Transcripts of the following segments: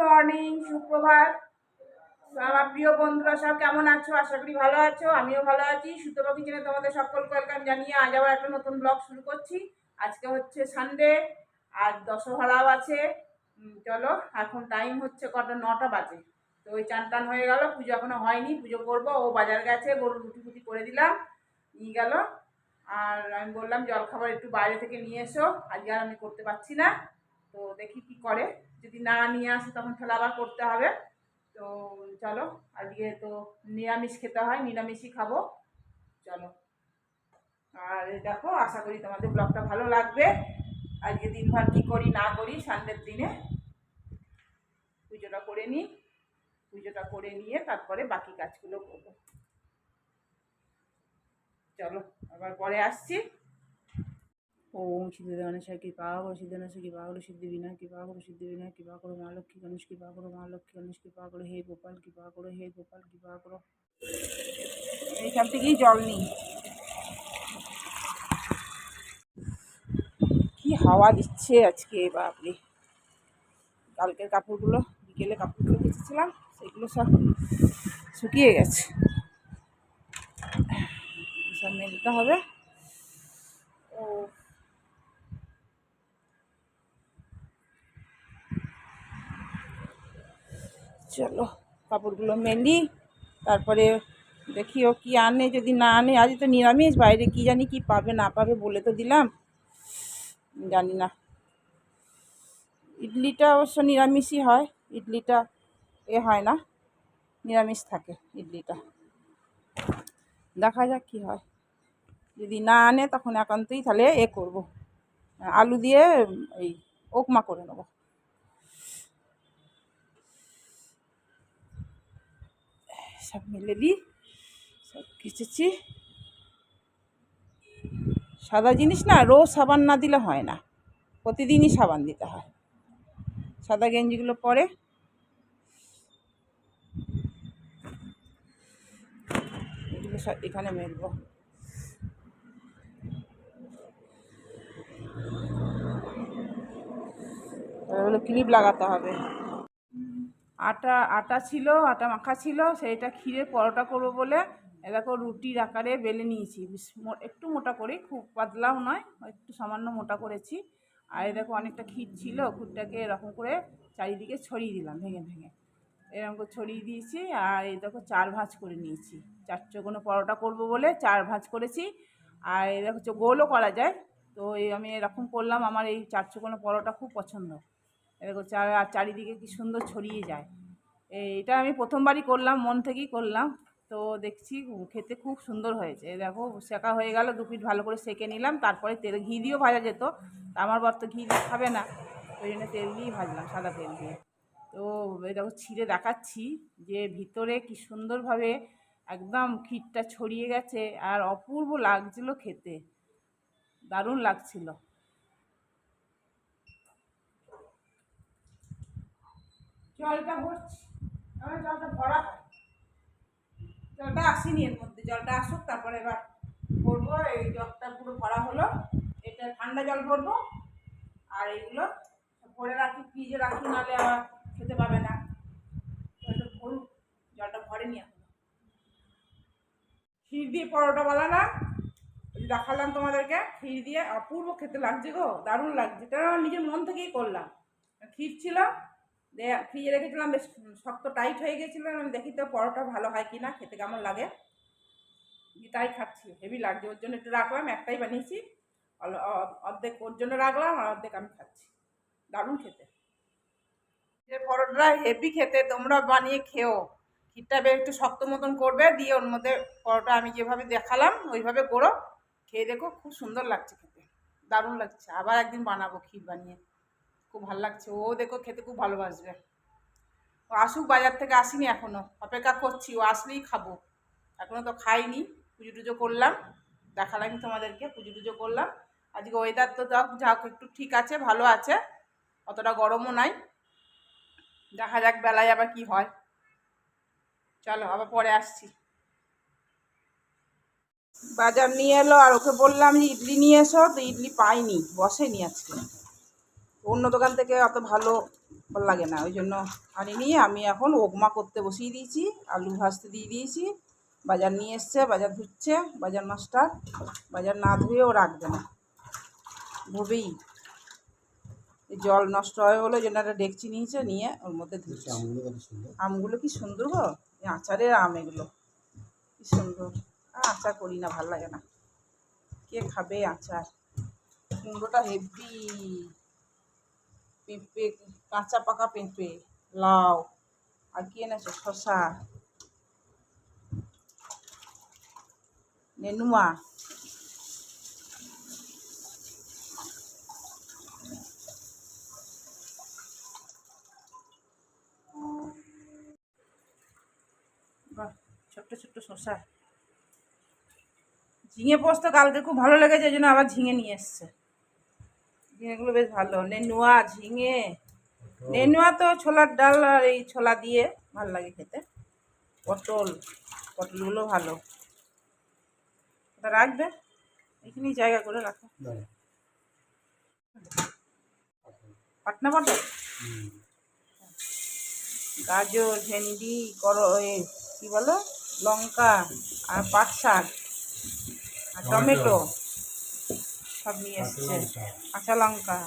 Morning, সুপ্রভাত। আমার প্রিয় বন্ধুরা, সব কেমন আছো? আশা করি ভালো আছো, আমিও ভালো আছি। সুতোবা কিচেনে তোমাদের সকলকে ওয়েলকাম জানিয়ে আজ আবার একটা নতুন ব্লগ শুরু করছি। আজকে হচ্ছে সানডে আর দশহরাও আছে। চলো, এখন টাইম হচ্ছে কটা? নটা বাজে। তো ওই চান টান হয়ে গেল, পুজো এখনও হয়নি, পুজো করব। ও বাজার গেছে গরু রুটি ফুটি করে দিলাম, নিয়ে গেল। আর আমি বললাম, জলখাবার একটু বাইরে থেকে নিয়ে এসো। আজকে আর আমি করতে পারছি না। তো দেখি কি করে। যদি না নিয়ে আসে তখন তাহলে আবার করতে হবে। তো চলো, আজকে তো নিরামিষ খেতে হয়, নিরামিষই খাব। চলো। আর দেখো, আশা করি তোমাদের ব্লগটা ভালো লাগবে। আজকে দিনভর কী করি না করি, সানডের দিনে পুজোটা করে নিই। পুজোটা করে নিয়ে তারপরে বাকি কাজগুলো করব। চলো, আবার পরে আসছি। ওম সিদ্ধিদানেশ্বর কৃপা করো সিদ্ধানেশ্বর কৃপা করো, সিদ্ধি বিনা কৃপা করো, সিদ্ধি বিনা কৃপা করো, মা লক্ষ্মী গণেশ কৃপা করো, মা লক্ষ্মী গণেশ কৃপা করো, হে গোপাল কৃপা করো, হে গোপাল কৃপা করো। এইখান থেকেই জল নিই। কি হাওয়া দিচ্ছে আজকে, বাপরে। কালকের কাপড়গুলো, বিকেলে কাপড়গুলো কেচেছিলাম, সেগুলো সব শুকিয়ে গেছে। সব মেলতে হবে। ও চলো, কাপড়গুলো মেলি, তারপরে দেখি ও কি আনে, যদি না আনে, আজ তো নিরামিষ, বাইরে কি জানি কি পাবে, না পাবে বলে তো দিলাম। জানি না। ইডলিটা অবশ্য নিরামিষই হয়, ইডলিটা এ হয় না, নিরামিষ থাকে ইডলিটা। দেখা যাক কি হয়। যদি না আনে, তখন একান্তই তাহলে এ করব। আলু দিয়ে, এই ওকমা করে নেব। সব মেলে দিই সব কেচেছি। সাদা জিনিস না রোজ সাবান না দিলে হয় না, প্রতিদিনই সাবান দিতে হয়। সাদা গেঞ্জিগুলো পরে। এগুলো সব এখানে মেলবো। ক্লিপ লাগাতে হবে। আটা আটা ছিল, আটা মাখা ছিল, সেইটা ক্ষীরে পরোটা করব বলে এ দেখো রুটির আকারে বেলে নিয়েছি। একটু মোটা করে, খুব পাতলাও নয়, একটু সামান্য মোটা করেছি। আর দেখো অনেকটা ক্ষীর ছিল, ক্ষীরটাকে এরকম করে চারিদিকে ছড়িয়ে দিলাম, ভেঙে ভেঙে। এরকম করে ছড়িয়ে দিয়েছি আর দেখো চার ভাঁজ করে নিয়েছি। চার চোখনো পরোটা করব বলে চার ভাঁজ করেছি। আর দেখো হচ্ছে গোলও করা যায়, তো এই আমি এরকম করলাম, আমার এই চার চোখনো পরোটা খুব পছন্দ। এরকম চারিদিকে কি সুন্দর ছড়িয়ে যায়। এটা আমি প্রথমবারই করলাম, মন থেকেই করলাম। তো দেখছি খেতে খুব সুন্দর হয়েছে। দেখো, শেখা হয়ে গেল, দু পিঠ ভালো করে সেকে নিলাম, তারপরে তেল, ঘি দিয়েও ভাজা যেত। আমার বর তো ঘি দিয়ে খাবে না, ওই জন্য তেল দিয়েই ভাজলাম, সাদা তেল দিয়ে। তো দেখো, ছিঁড়ে দেখাচ্ছি যে ভিতরে কি সুন্দরভাবে একদম ক্ষীরটা ছড়িয়ে গেছে, আর অপূর্ব লাগছিল খেতে। দারুণ লাগছিল। জলটা ভরছি। আমার জলটা ভরা হয়। জলটা আসেনি এর মধ্যে, জলটা আসুক, তারপরে এবার ভরবো। এই জলটা পুরো ভরা হলো। এটা ঠান্ডা জল ভরবো। আর এইগুলো ভরে রাখি, ফ্রিজে রাখি, নাহলে আবার খেতে পাবে না। জলটা ভরুক, জলটা ভরেনি এখন। ক্ষীর দিয়ে পরোটা বানালাম। দেখালাম তোমাদেরকে, ক্ষীর দিয়ে অপূর্ব খেতে লাগছে গো, দারুণ লাগছে। এটা আমার নিজের মন থেকেই করলাম। ক্ষীর ছিল ফ্রিজে রেখেছিলাম, বেশ শক্ত টাইট হয়ে গেছিল, আমি দেখি তো পরোটা ভালো হয় কি না খেতে কেমন লাগে? তাই খাচ্ছি হেভি লাগছে, ওর জন্য একটু রাখলাম, একটাই বানিয়েছি অর্ধেক ওর জন্য রাখলাম, আর অর্ধেক আমি খাচ্ছি, দারুণ খেতে। পরোটা হেভি খেতে, তোমরা বানিয়ে খেও, ক্ষীরটা বেশ একটু শক্ত মতন করবে, দিয়ে ওর মধ্যে পরোটা আমি যেভাবে দেখালাম, ওইভাবে করো, খেয়ে দেখো, খুব সুন্দর লাগছে খেতে, দারুণ লাগছে, আবার একদিন বানাবো ক্ষীর বানিয়ে। খুব ভালো লাগছে। ও দেখো খেতে খুব ভালোবাসবে। ও আসুক বাজার থেকে, আসিনি এখনও অপেক্ষা করছি, ও আসলেই খাব। এখনও তো খাইনি, পুজো টুজো করলাম। দেখালাম তোমাদেরকে, পুজো টুজো করলাম। আজকে ওয়েদার তো যাক যাক, একটু ঠিক আছে, ভালো আছে। অতটা গরমও নাই। দেখা যাক বেলায় আবার কি হয়। চলো, আবার পরে আসছি। বাজার নিয়ে এলো, আর ওকে বললাম যে, ইডলি নিয়ে এসো, তো ইডলি পাইনি, বসেনি আজকে। অন্য দোকান থেকে অত ভালো লাগে না ওই জন্য আনিনি আমি এখন ওগমা করতে বসিয়ে দিয়েছি আলু ভাজতে দিয়ে দিয়েছি বাজার নিয়ে এসছে বাজার ধুচ্ছে বাজার মাস্টার বাজার না ধুয়েও রাখবে না। ধুবেই। এই জল নষ্ট হয় বলে জন্য একটা ডেকচি নিয়েছে নিয়ে ওর মধ্যে ধুচ্ছে। আমগুলো কি সুন্দর গো? এই আচারের আম এগুলো। কি সুন্দর। আচার করি না ভালো লাগে না। কে খাবে আচার? কুমড়োটা হেভি। পেঁপে কাঁচা পাকা পেঁপে, লাউ, আর কি এনেছো? শশা নেনুয়া বাহ, ছোট্ট ছোট্ট শশা ঝিঙে পোস্ত কালকে খুব ভালো লেগেছে, এই জন্য আবার ঝিঙে নিয়ে এসছে। ঝিঙেগুলো বেশ ভালো। নেনুয়া ঝিঙে। নেনুয়া তো ছোলার ডাল আর এই ছোলা দিয়ে ভালো লাগে খেতে। পটল পটলগুলো ভালো। রাখবে? এখানেই জায়গা করে রাখো। পাটনা পটল? গাজর ভেন্ডি করো কি বলো? লঙ্কা আর পাট শাক। আর টমেটো। সব নিয়ে এসছে। কাঁচা লঙ্কা।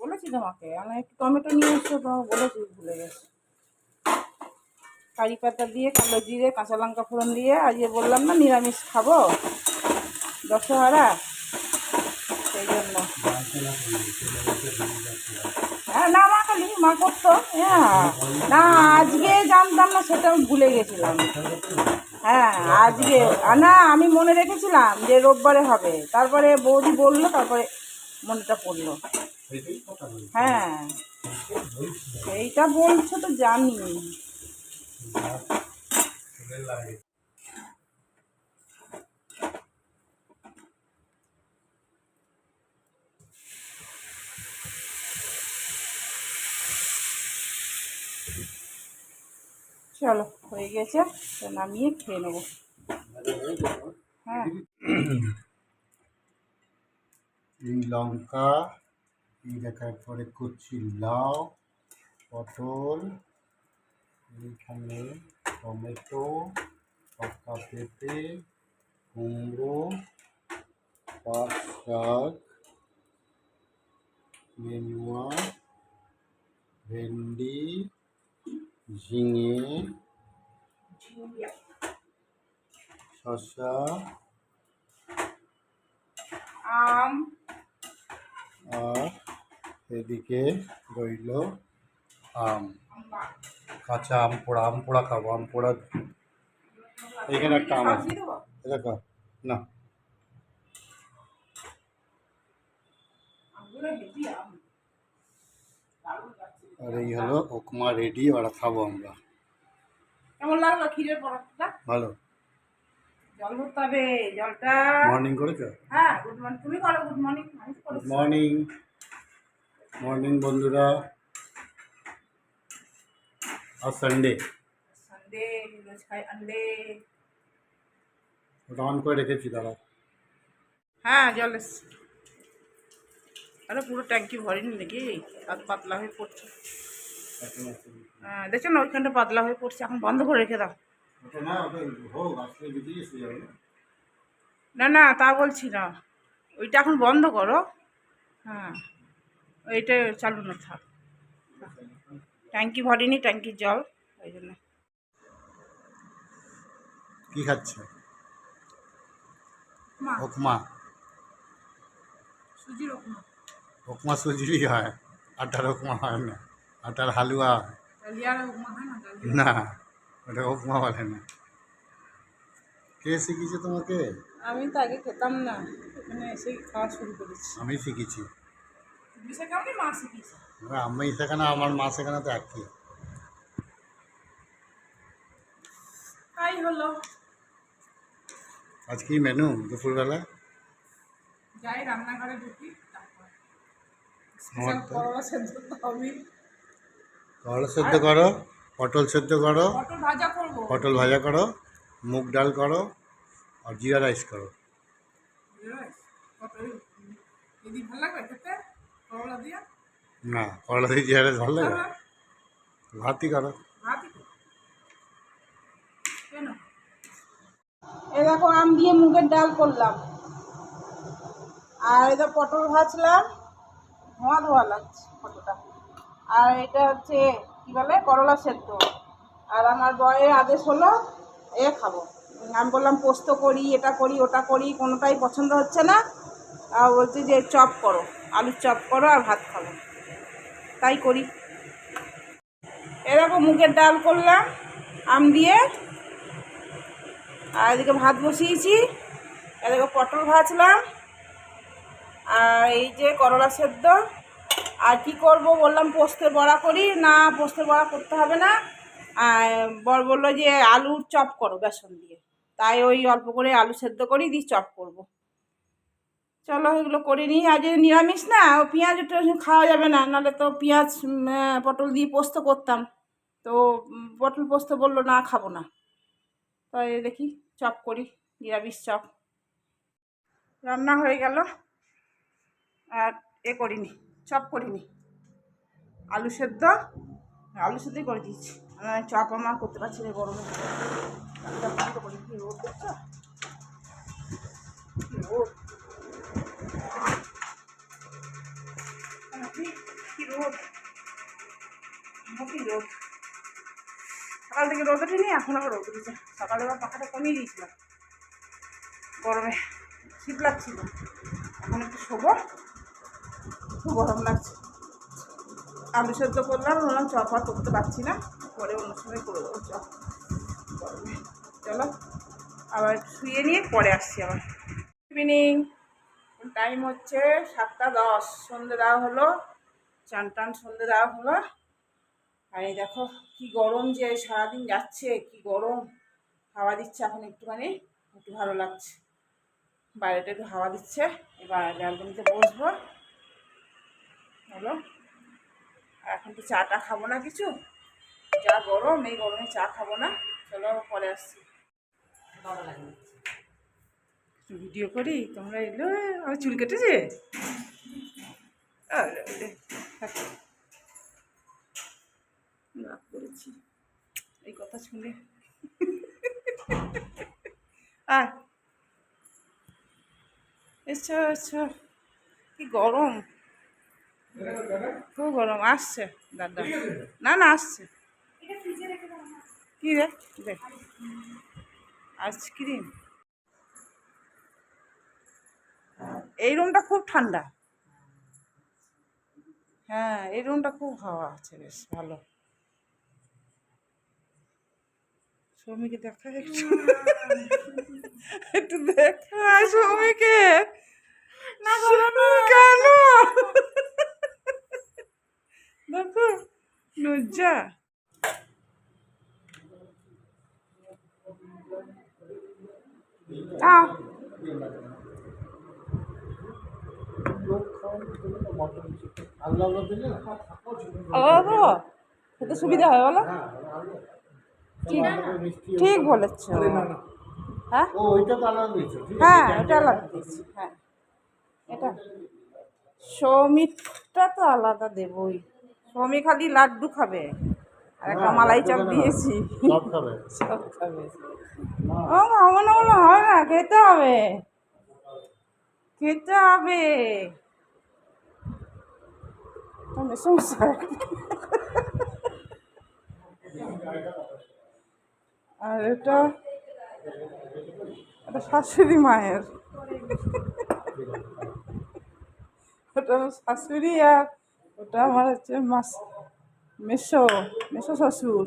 বলেছি তোমাকে আমি একটু টমেটো নিয়ে এসছো তোমাকে বলেছি ভুলে গেছি। কারি পাতা দিয়ে কালো জিরে কাঁচা লঙ্কা ফোড়ন দিয়ে আজকে বললাম না নিরামিষ খাব? দশহারা? সেই জন্য। হ্যাঁ না মা খালি মা করতো হ্যাঁ। না আজকে জানতাম না সেটা আমি ভুলে গেছিলাম। হ্যাঁ আজকে না, আমি মনে রেখেছিলাম যে রোববারে হবে। তারপরে বৌদি বলল, তারপরে মনেটা পড়ল। হ্যাঁ এইটা বলছো তো জানি। চলো। হয়ে গেছে তো নামিয়ে খেয়ে নেব। হ্যাঁ। লঙ্কা, এই দেখার পরে কুচি লাউ, পটল, এইখানে টমেটো, পাকা পেঁপে, কুমড়ো, পাট শাক নেনুয়া ভেন্ডি, ঝিঙে শসা আম আর এদিকে রইল আম। কাঁচা আম পোড়া আম পোড়া খাব আম পোড়া। এখানে একটা আম আছে। দেখো না। আর এই হলো উপমা রেডি ওরা খাব আমরা। কেমন লাগল ক্ষীরের পরোটা ভালো। জল ভরতে হবে জলটা। মর্নিং করেছ? হ্যাঁ গুড মর্নিং তুমি করো good morning good morning morning বন্ধুরা। আর সানডে সানডে রোজ খাই আন্ডে ওটা অন করে রেখেছি দাদা হ্যাঁ জল আরে পুরো ট্যাঙ্কি ভরেনি নাকি? আর পাতলা হয়ে পড়ছে। দেখছ না ওইখানটা পাতলা হয়ে পড়ছে এখন বন্ধ করে রেখে দাও। না না। তা বলছি না। ওইটা এখন বন্ধ করো। হ্যাঁ ওইটা চালু না থাক। ট্যাঙ্কি ভরেনি ট্যাঙ্কির জল ওই জন্য। কি খাচ্ছে? মা উপমা। সুজির উপমা। উপমা সুজিরই হয় আটার উপমা হয় না। আটার হালুয়া? না? ওটা উপমা বলে না। কে শিখিয়েছে তোমাকে? আমি তো আগে খেতাম না এখানে এসে খাওয়া শুরু করেছি। আমি শিখেছি মা শিখিয়েছে? আমি সেখানে আমার মা সেখানে তো একই। তাই হলো। আজ কি মেনু দুপুরবেলা? যাই রান্নাঘরে ঢুকি তারপর। করলা সেদ্ধ করলা সেদ্ধ করো পটল সেদ্ধ করো পটল ভাজা করো মুগ ডাল করো আর জিরা রাইস করো। করলা দিয়ে? না করলা দিয়ে জিয়ারে ভালো লাগে হ্যাঁ, ভাতই করো। এ দেখো আম দিয়ে মুগের ডাল করলাম। আর এটা পটল ভাজলাম ধোয়া ধোয়া লাগছে ফটোটা আর এটা হচ্ছে, কি বলে, করলা সেদ্ধ। আর আমার বয়ের আদেশ হলো, এ খাব। আমি বললাম, পোস্ত করি, এটা করি, ওটা করি, কোনোটাই পছন্দ হচ্ছে না। আর বলছে যে, চপ করো, আলুর চপ করো আর ভাত খাব। তাই করি। এরকম মুগের ডাল করলাম, আম দিয়ে। আর এদিকে ভাত বসিয়েছি। এদিকে পটল ভাজলাম। আর এই যে করলা সেদ্ধ। আর কি করব বললাম, পোস্তের বড়া করি। না, পোস্তের বড়া করতে হবে না। আর বর বলল যে, আলুর চপ করো বেসন দিয়ে। তাই ওই অল্প করে আলু সেদ্ধ করি, দিয়ে চপ করব। চলো, এগুলো করে নিই। আজ যে নিরামিষ না, ও পেঁয়াজ খাওয়া যাবে না। নাহলে তো পেঁয়াজ পটল দিয়ে পোস্ত করতাম। তো পটল পোস্ত বলল, না, খাব না। তাই দেখি, চপ করি, নিরামিষ চপ। রান্না হয়ে গেল। আর এ করিনি। চপ করিনি আলু সেদ্ধ, আলু সেদ্ধই করে দিয়েছি। চপ আমার করতে পারছি না গরমে। রোদ রোদ? কি রোদ? সকাল থেকে রোদ ওঠেনি, এখন আবার রোদ উঠেছে। সকালে আবার পাখাটা কমিয়ে দিয়েছিলাম। গরমে, শীত লাগছিল। এখন একটু শোবো। গরম লাগছে। আলু সেদ্ধ করলাম বললাম চপ আর করতে পারছি না। পরে অন্য সময় করে দেবো চপ। গরমে। চলো, আবার শুয়ে নিয়ে পরে আসছি আবার। ইভিনিং টাইম হচ্ছে সাতটা দশ। সন্ধে দেওয়া হলো। চান টান সন্ধে দেওয়া হলো। আর এই দেখো, কি গরম যে সারাদিন যাচ্ছে, কি গরম। হাওয়া দিচ্ছে এখন একটুখানি, একটু ভালো লাগছে। বাইরেটা একটু হাওয়া দিচ্ছে। এবার ব্যালকনিতে বসবো। হলো। আর এখন তো চাটা খাব না কিছু। যা গরম এই গরমে চা খাব না। চলো পরে আসছি। ভিডিও করি তোমরা এলো আমার চুল কেটেছে? আরে, আরে। রাগ করেছি। এই কথা শুনে। আয়। এসো এসো। কি গরম। খুব গরম আসছে দাদা। না না আসছে। কি রে? দেখ। আইসক্রিম। এই রুমটা খুব ঠান্ডা। হ্যাঁ এই রুমটা খুব হাওয়া আছে বেশ ভালো। সৌমিকে দেখা একটু। একটু দেখা। সৌমিকে কেন? দেখো, লজ্জা। খেতে সুবিধা হয়, বলো। ঠিক বলেছ। হ্যাঁ? হ্যাঁ আলাদা দিয়েছি হ্যাঁ। এটা। সৌমিকটা তো আলাদা দেবই। সৌমিক খালি লাড্ডু খাবে। আর একটা মালাই চাপ দিয়েছি। সব খাবে। সব খাবে। ও খাব না বলে হয় না খেতে হবে। খেতে হবে। সংসার। আর এটা এটা শাশুড়ি মায়ের। ওটা শাশুড়ি আর ওটা আমার হচ্ছে মাস, মেসো মেসো শ্বশুর।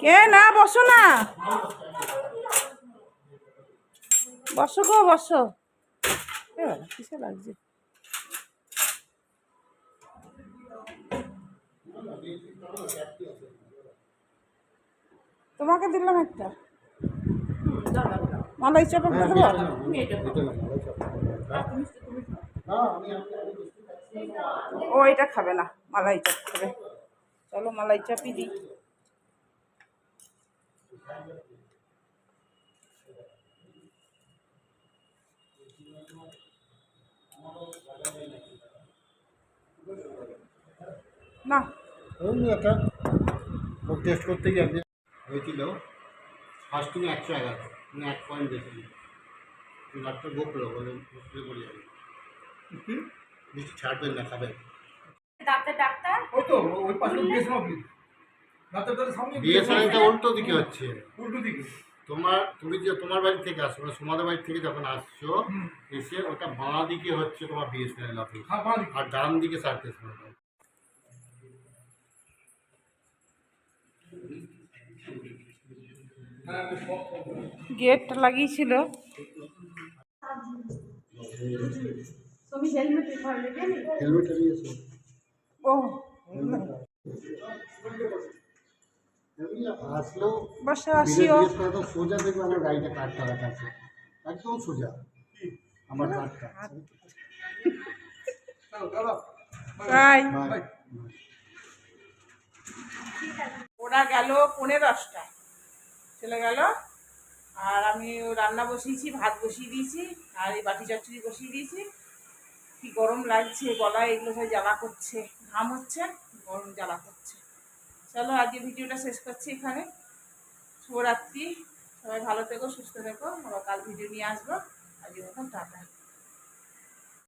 কে? না, বসো না। বসো গো, বসো। কিসে লাগছে? তোমাকে দিলাম একটা। মালাই চাপা করে দেবো ও এটা খাবে না মালাই চাপ খাবে। চলো মালাই চাপই দিই। না। একটা টেস্ট করতে গিয়ে হয়েছিল ফার্স্টিং একশো এগারো। এক পয়েন্ট বেশি ডাক্তার বকলো বলে হসপিটালে পড়ে যাবে বেশি ছাড়বেন না খাবেন। ডাক্তার ডাক্তার? ওই তো ওই পাশে বিএসএন অফিস ডাক্তার সামনে বিএসএনএলটা উল্টো দিকে হচ্ছে। উল্টো দিকে। তোমার তুমি যে তোমার বাড়ি থেকে আসছো মানে তোমাদের বাড়ি থেকে যখন আসছো এসে ওটা বাঁ দিকে হচ্ছে তোমার বিএসএনএল অফিস হ্যাঁ আর ডান দিকে সার্কেস মোড় গেটটা লাগিয়েছিল। বসে আসিও সোজা দেখবে আমার গাড়িটা কাটটা রাখা আছে একদম সোজা আমার কাটটা বাই। ওরা গেল পনেরো দশটায়। চলে গেল। আর আমি রান্না বসিয়েছি ভাত বসিয়ে দিয়েছি, আর এই বাটি চচ্চড়ি বসিয়ে দিয়েছি। কি গরম লাগছে গলায়, এগুলো সব জ্বালা করছে, ঘাম হচ্ছে, গরম জ্বালা করছে। চলো, আজকে ভিডিওটা শেষ করছি এখানে। শুভরাত্রি। সবাই ভালো থেকো, সুস্থ থেকো। আবার কাল ভিডিও নিয়ে আসব। আজকে মতন টাটা।